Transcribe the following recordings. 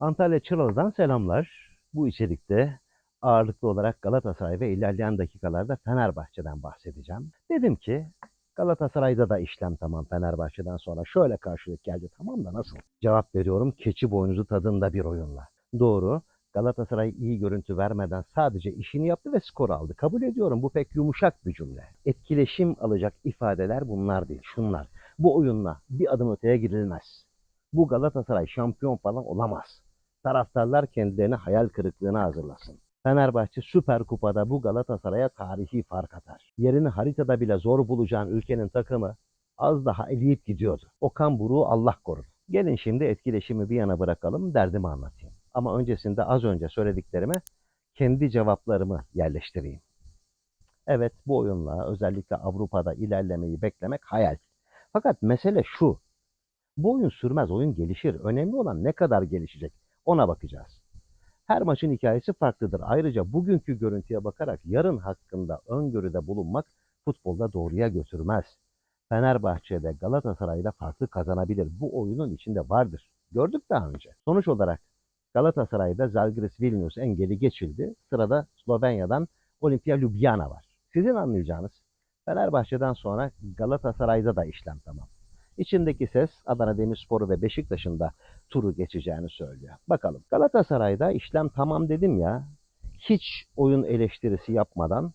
Antalya Çıralı'dan selamlar. Bu içerikte ağırlıklı olarak Galatasaray ve ilerleyen dakikalarda Fenerbahçe'den bahsedeceğim. Dedim ki Galatasaray'da da işlem tamam Fenerbahçe'den sonra şöyle karşılık geldi tamam da nasıl? Cevap veriyorum keçi boynuzu tadında bir oyunla. Doğru Galatasaray iyi görüntü vermeden sadece işini yaptı ve skor aldı. Kabul ediyorum bu pek yumuşak bir cümle. Etkileşim alacak ifadeler bunlar değil şunlar. Bu oyunla bir adım öteye gidilmez. Bu Galatasaray şampiyon falan olamaz. Taraftarlar kendilerini hayal kırıklığına hazırlasın. Fenerbahçe Süper Kupa'da bu Galatasaray'a tarihi fark atar. Yerini haritada bile zor bulacağın ülkenin takımı az daha eleyip gidiyordu. Okan Buruk'u Allah korudu. Gelin şimdi etkileşimi bir yana bırakalım, derdimi anlatayım. Ama öncesinde az önce söylediklerime kendi cevaplarımı yerleştireyim. Evet bu oyunla özellikle Avrupa'da ilerlemeyi beklemek hayal. Fakat mesele şu. Bu oyun sürmez, oyun gelişir. Önemli olan ne kadar gelişecek ona bakacağız. Her maçın hikayesi farklıdır. Ayrıca bugünkü görüntüye bakarak yarın hakkında öngörüde bulunmak futbolda doğruya götürmez. Fenerbahçe'de Galatasaray'da farklı kazanabilir. Bu oyunun içinde vardır. Gördük daha önce. Sonuç olarak Galatasaray'da Zalgiris Vilnius engeli geçildi. Sırada Slovenya'dan Olimpia Ljubljana var. Sizin anlayacağınız Fenerbahçe'den sonra Galatasaray'da da işlem tamam. İçindeki ses Adana Demirspor'u ve Beşiktaş'ın da turu geçeceğini söylüyor. Bakalım Galatasaray'da işlem tamam dedim ya. Hiç oyun eleştirisi yapmadan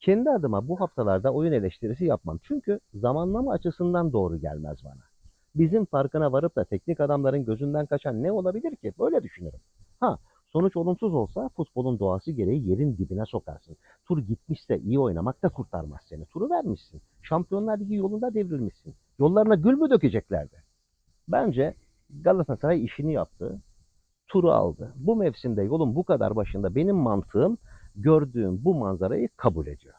kendi adıma bu haftalarda oyun eleştirisi yapmam. Çünkü zamanlama açısından doğru gelmez bana. Bizim farkına varıp da teknik adamların gözünden kaçan ne olabilir ki? Böyle düşünürüm. Ha sonuç olumsuz olsa futbolun doğası gereği yerin dibine sokarsın. Tur gitmişse iyi oynamak da kurtarmaz seni. Turu vermişsin. Şampiyonlar Ligi yolunda devrilmişsin. Yollarına gül mü dökeceklerdi? Bence Galatasaray işini yaptı. Turu aldı. Bu mevsimde yolun bu kadar başında benim mantığım gördüğüm bu manzarayı kabul ediyor.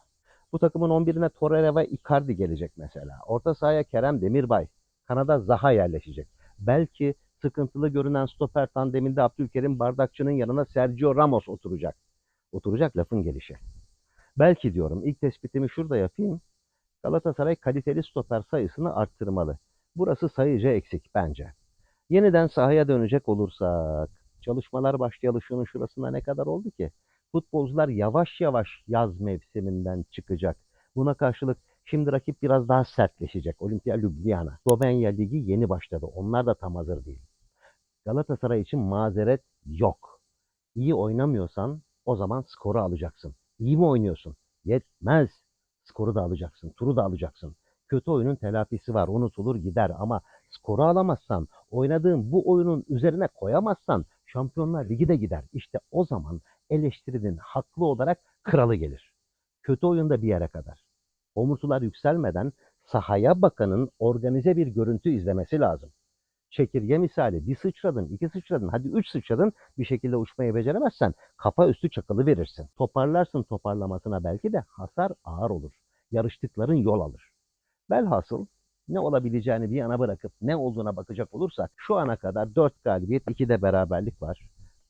Bu takımın 11'ine Torreira ve Icardi gelecek mesela. Orta sahaya Kerem Demirbay, Kanada Zaha yerleşecek. Belki sıkıntılı görünen stoper tandeminde Abdülkerim Bardakçı'nın yanına Sergio Ramos oturacak. Oturacak lafın gelişi. Belki diyorum ilk tespitimi şurada yapayım. Galatasaray kaliteli stoper sayısını arttırmalı. Burası sayıca eksik bence. Yeniden sahaya dönecek olursak, çalışmalar başlayalı şunun şurasına ne kadar oldu ki? Futbolcular yavaş yavaş yaz mevsiminden çıkacak. Buna karşılık şimdi rakip biraz daha sertleşecek. Olimpia Ljubljana. Slovenya Ligi yeni başladı. Onlar da tam hazır değil. Galatasaray için mazeret yok. İyi oynamıyorsan o zaman skoru alacaksın. İyi mi oynuyorsun? Yetmez. Skoru da alacaksın. Turu da alacaksın. Kötü oyunun telafisi var. Unutulur gider ama skoru alamazsan, oynadığın bu oyunun üzerine koyamazsan Şampiyonlar Ligi de gider. İşte o zaman eleştirinin haklı olarak kralı gelir. Kötü oyunda bir yere kadar. Omurtular yükselmeden sahaya bakanın organize bir görüntü izlemesi lazım. Çekirge misali bir sıçradın, iki sıçradın, hadi üç sıçradın bir şekilde uçmayı beceremezsen kafa üstü çakılı verirsin. Toparlarsın toparlamasına belki de hasar ağır olur. Yarıştıkların yol alır. Velhasıl ne olabileceğini bir yana bırakıp ne olduğuna bakacak olursak şu ana kadar 4 galibiyet 2 de beraberlik var.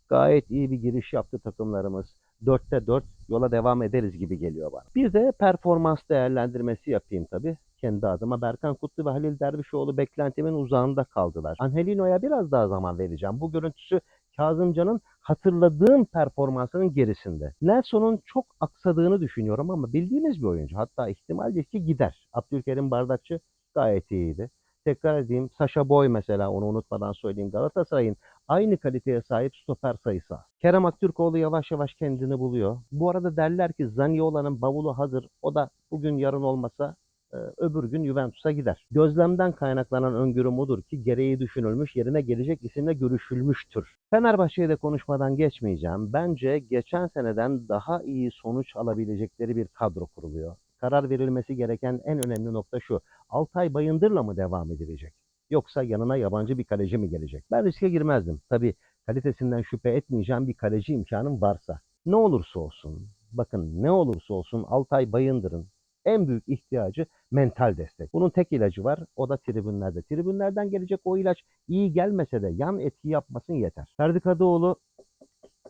Gayet iyi bir giriş yaptı takımlarımız. 4'te 4 yola devam ederiz gibi geliyor bana. Bir de performans değerlendirmesi yapayım tabii. Kendi adıma Berkan Kutlu ve Halil Dervişoğlu beklentimin uzağında kaldılar. Angelino'ya biraz daha zaman vereceğim. Bu görüntüsü Kazımcan'ın hatırladığım performansının gerisinde. Nelson'un çok aksadığını düşünüyorum ama bildiğiniz bir oyuncu. Hatta ihtimal ki gider. Abdülkerim Bardakçı gayet iyiydi. Tekrar edeyim Sasha Boy mesela onu unutmadan söyleyeyim. Galatasaray'ın aynı kaliteye sahip stoper sayısı az. Kerem Aktürkoğlu yavaş yavaş kendini buluyor. Bu arada derler ki Zaniola'nın bavulu hazır. O da bugün yarın olmasa e, öbür gün Juventus'a gider. Gözlemden kaynaklanan öngörüm odur ki gereği düşünülmüş, yerine gelecek isimle görüşülmüştür. Fenerbahçe'ye de konuşmadan geçmeyeceğim. Bence geçen seneden daha iyi sonuç alabilecekleri bir kadro kuruluyor. Karar verilmesi gereken en önemli nokta şu. Altay Bayındır'la mı devam edilecek? Yoksa yanına yabancı bir kaleci mi gelecek? Ben riske girmezdim. Tabii kalitesinden şüphe etmeyeceğim bir kaleci imkanım varsa. Ne olursa olsun, bakın ne olursa olsun Altay Bayındır'ın en büyük ihtiyacı mental destek. Bunun tek ilacı var. O da tribünlerde. Tribünlerden gelecek o ilaç iyi gelmese de yan etki yapmasın yeter. Ferdi Kadıoğlu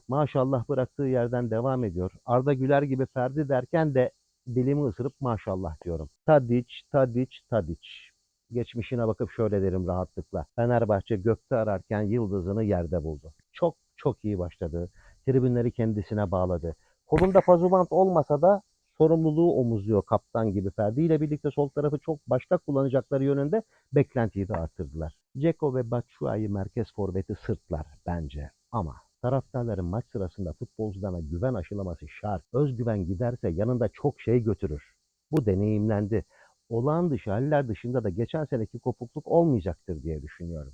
maşallah bıraktığı yerden devam ediyor. Arda Güler gibi Ferdi derken de dilimi ısırıp maşallah diyorum. Tadic, Tadic, Tadic. Geçmişine bakıp şöyle derim rahatlıkla. Fenerbahçe gökte ararken yıldızını yerde buldu. çok iyi başladı. Tribünleri kendisine bağladı. Kolunda pazubant olmasa da sorumluluğu omuzluyor kaptan gibi. Ferdi ile birlikte sol tarafı çok başka kullanacakları yönünde beklentiyi de arttırdılar. Ceko ve Batshuayi merkez forveti sırtlar bence. Ama taraftarların maç sırasında futbolcularına güven aşılaması şart. Özgüven giderse yanında çok şey götürür. Bu deneyimlendi. Olağan dışı haller dışında da geçen seneki kopukluk olmayacaktır diye düşünüyorum.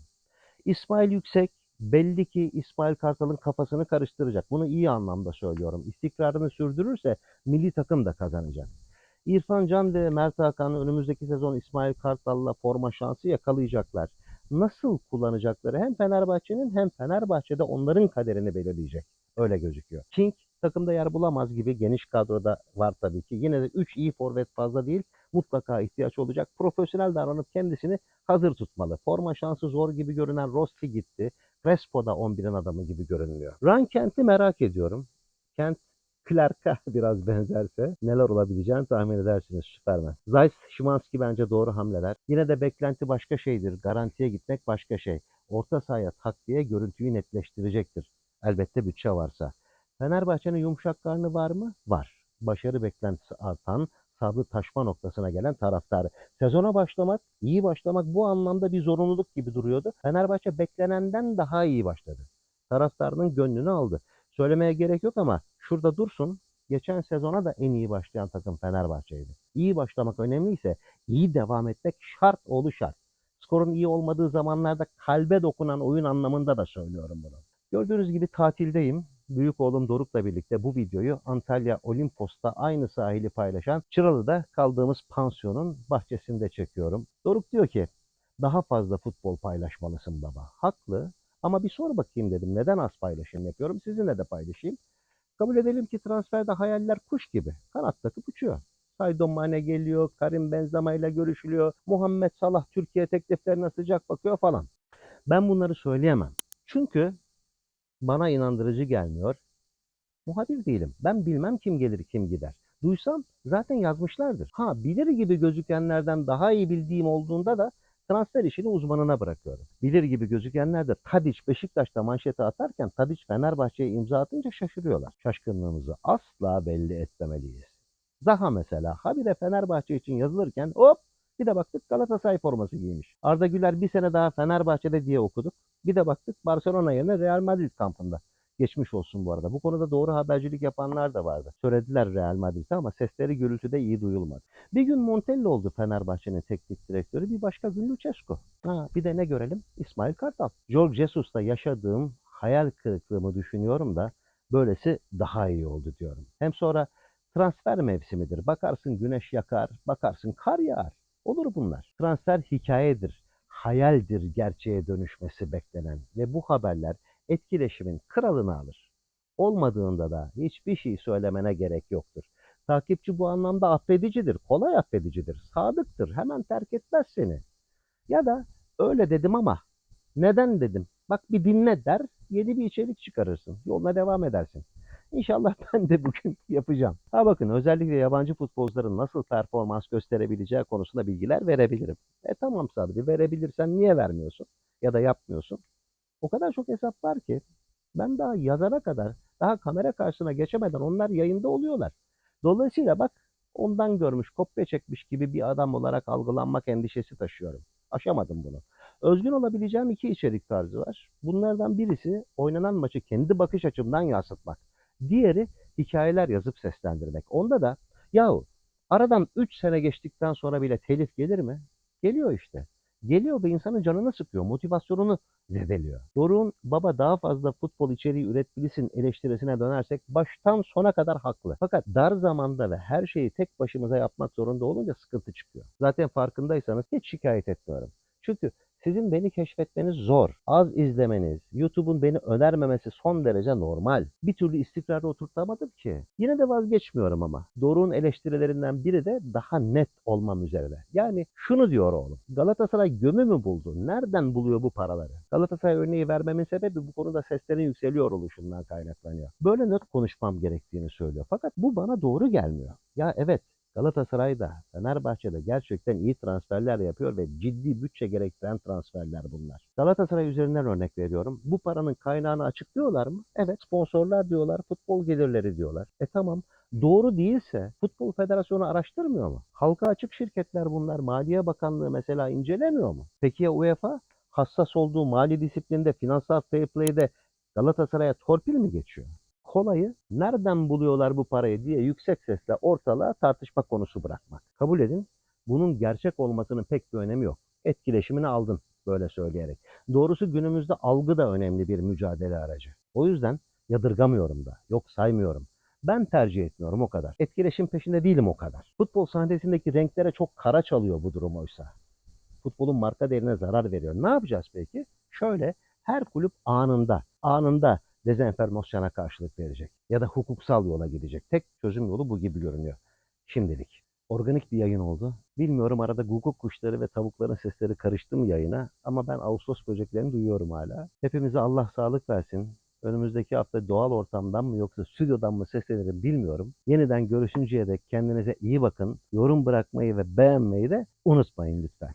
İsmail Yüksek belli ki İsmail Kartal'ın kafasını karıştıracak. Bunu iyi anlamda söylüyorum. İstikrarını sürdürürse milli takım da kazanacak. İrfan Can ve Mert Hakan önümüzdeki sezon İsmail Kartal'la forma şansı yakalayacaklar. Nasıl kullanacakları hem Fenerbahçe'nin hem Fenerbahçe'de onların kaderini belirleyecek. Öyle gözüküyor. King takımda yer bulamaz gibi geniş kadroda var tabii ki. Yine de 3 iyi forvet fazla değil. Mutlaka ihtiyaç olacak. Profesyonel davranıp kendisini hazır tutmalı. Forma şansı zor gibi görünen Rossi gitti. Crespo da 11'in adamı gibi görünmüyor. Ryan Kent'i merak ediyorum. Kent Clark'a biraz benzerse neler olabileceğini tahmin edersiniz Süpermen. Zeiss, Szymanski bence doğru hamleler. Yine de beklenti başka şeydir. Garantiye gitmek başka şey. Orta sahaya takviye görüntüyü netleştirecektir. Elbette bütçe varsa. Fenerbahçe'nin yumuşak karnı var mı? Var. Başarı beklentisi artan, sabrı taşma noktasına gelen taraftarı. Sezona başlamak, iyi başlamak bu anlamda bir zorunluluk gibi duruyordu. Fenerbahçe beklenenden daha iyi başladı. Taraftarının gönlünü aldı. Söylemeye gerek yok ama şurada dursun. Geçen sezona da en iyi başlayan takım Fenerbahçe'ydi. İyi başlamak önemliyse iyi devam etmek şart oğlu şart. Skorun iyi olmadığı zamanlarda kalbe dokunan oyun anlamında da söylüyorum bunu. Gördüğünüz gibi tatildeyim. Büyük oğlum Doruk'la birlikte bu videoyu Antalya Olimpos'ta aynı sahili paylaşan Çıralı'da kaldığımız pansiyonun bahçesinde çekiyorum. Doruk diyor ki daha fazla futbol paylaşmalısın baba. Haklı ama bir sor bakayım dedim. Neden az paylaşım yapıyorum? Sizinle de paylaşayım. Kabul edelim ki transferde hayaller kuş gibi. Kanat takıp uçuyor. Saydon Mane geliyor, Karim Benzema ile görüşülüyor, Muhammed Salah Türkiye tekliflerine sıcak bakıyor falan. Ben bunları söyleyemem. Çünkü bana inandırıcı gelmiyor. Muhabir değilim. Ben bilmem kim gelir kim gider. Duysam zaten yazmışlardır. Ha bilir gibi gözükenlerden daha iyi bildiğim olduğunda da transfer işini uzmanına bırakıyorum. Bilir gibi gözükenler de Tadiç Beşiktaş'ta manşeti atarken Tadiç Fenerbahçe'ye imza atınca şaşırıyorlar. Şaşkınlığımızı asla belli etmemeliyiz. Zaha mesela habire Fenerbahçe için yazılırken hop bir de baktık Galatasaray forması giymiş. Arda Güler bir sene daha Fenerbahçe'de diye okuduk. Bir de baktık Barcelona yerine Real Madrid kampında. Geçmiş olsun bu arada. Bu konuda doğru habercilik yapanlar da vardı. Söylediler Real Madrid'e ama sesleri gürültüde iyi duyulmadı. Bir gün Montello oldu Fenerbahçe'nin teknik direktörü. Bir başka gün Lucescu. Ha, bir de ne görelim? İsmail Kartal. Jorge Jesus'ta yaşadığım hayal kırıklığımı düşünüyorum da böylesi daha iyi oldu diyorum. Hem sonra transfer mevsimidir. Bakarsın güneş yakar, bakarsın kar yağar. Olur bunlar. Transfer hikayedir, hayaldir gerçeğe dönüşmesi beklenen ve bu haberler etkileşimin kralını alır. Olmadığında da hiçbir şey söylemene gerek yoktur. Takipçi bu anlamda affedicidir, kolay affedicidir, sadıktır, hemen terk etmez seni. Ya da öyle dedim ama neden dedim, bak bir dinle der, yeni bir içerik çıkarırsın, yoluna devam edersin. İnşallah ben de bugün yapacağım. Ha bakın özellikle yabancı futbolcuların nasıl performans gösterebileceği konusunda bilgiler verebilirim. E tamam Sabri verebilirsen niye vermiyorsun ya da yapmıyorsun? O kadar çok hesap var ki ben daha yazana kadar daha kamera karşısına geçemeden onlar yayında oluyorlar. Dolayısıyla bak ondan görmüş, kopya çekmiş gibi bir adam olarak algılanmak endişesi taşıyorum. Aşamadım bunu. Özgün olabileceğim iki içerik tarzı var. Bunlardan birisi oynanan maçı kendi bakış açımdan yansıtmak. Diğeri hikayeler yazıp seslendirmek. Onda da yahu aradan 3 sene geçtikten sonra bile telif gelir mi? Geliyor işte. Geliyor ve insanın canını sıkıyor, motivasyonunu zedeliyor. Doruk'un baba daha fazla futbol içeriği üretmelisin eleştirisine dönersek baştan sona kadar haklı. Fakat dar zamanda ve her şeyi tek başımıza yapmak zorunda olunca sıkıntı çıkıyor. Zaten farkındaysanız hiç şikayet etmiyorum. Çünkü sizin beni keşfetmeniz zor. Az izlemeniz, YouTube'un beni önermemesi son derece normal. Bir türlü istikrarda oturtamadım ki. Yine de vazgeçmiyorum ama. Doruk'un eleştirilerinden biri de daha net olmam üzerine. Yani şunu diyor oğlum. Galatasaray gömü mü buldu? Nereden buluyor bu paraları? Galatasaray örneği vermemin sebebi bu konuda seslerin yükseliyor oluşundan kaynaklanıyor. Böyle net konuşmam gerektiğini söylüyor. Fakat bu bana doğru gelmiyor. Ya evet Galatasaray da Fenerbahçe'de gerçekten iyi transferler yapıyor ve ciddi bütçe gerektiren transferler bunlar. Galatasaray üzerinden örnek veriyorum. Bu paranın kaynağını açıklıyorlar mı? Evet sponsorlar diyorlar, futbol gelirleri diyorlar. E tamam doğru değilse Futbol Federasyonu araştırmıyor mu? Halka açık şirketler bunlar. Maliye Bakanlığı mesela incelemiyor mu? Peki ya UEFA? Hassas olduğu mali disiplinde, finansal fair play'de Galatasaray'a torpil mi geçiyor? Kolayı nereden buluyorlar bu parayı diye yüksek sesle ortalığa tartışma konusu bırakmak. Kabul edin bunun gerçek olmasının pek bir önemi yok. Etkileşimini aldın böyle söyleyerek. Doğrusu günümüzde algı da önemli bir mücadele aracı. O yüzden yadırgamıyorum da, yok saymıyorum. Ben tercih etmiyorum o kadar. Etkileşim peşinde değilim o kadar. Futbol sahnesindeki renklere çok kara çalıyor bu durum oysa. Futbolun marka değerine zarar veriyor. Ne yapacağız peki? Şöyle her kulüp anında, anında dezenformasyona karşılık verecek. Ya da hukuksal yola gidecek. Tek çözüm yolu bu gibi görünüyor. Şimdilik. Organik bir yayın oldu. Bilmiyorum arada guguk kuşları ve tavukların sesleri karıştı mı yayına ama ben Ağustos böceklerini duyuyorum hala. Hepimize Allah sağlık versin. Önümüzdeki hafta doğal ortamdan mı yoksa stüdyodan mı seslenirim bilmiyorum. Yeniden görüşünceye dek kendinize iyi bakın. Yorum bırakmayı ve beğenmeyi de unutmayın lütfen.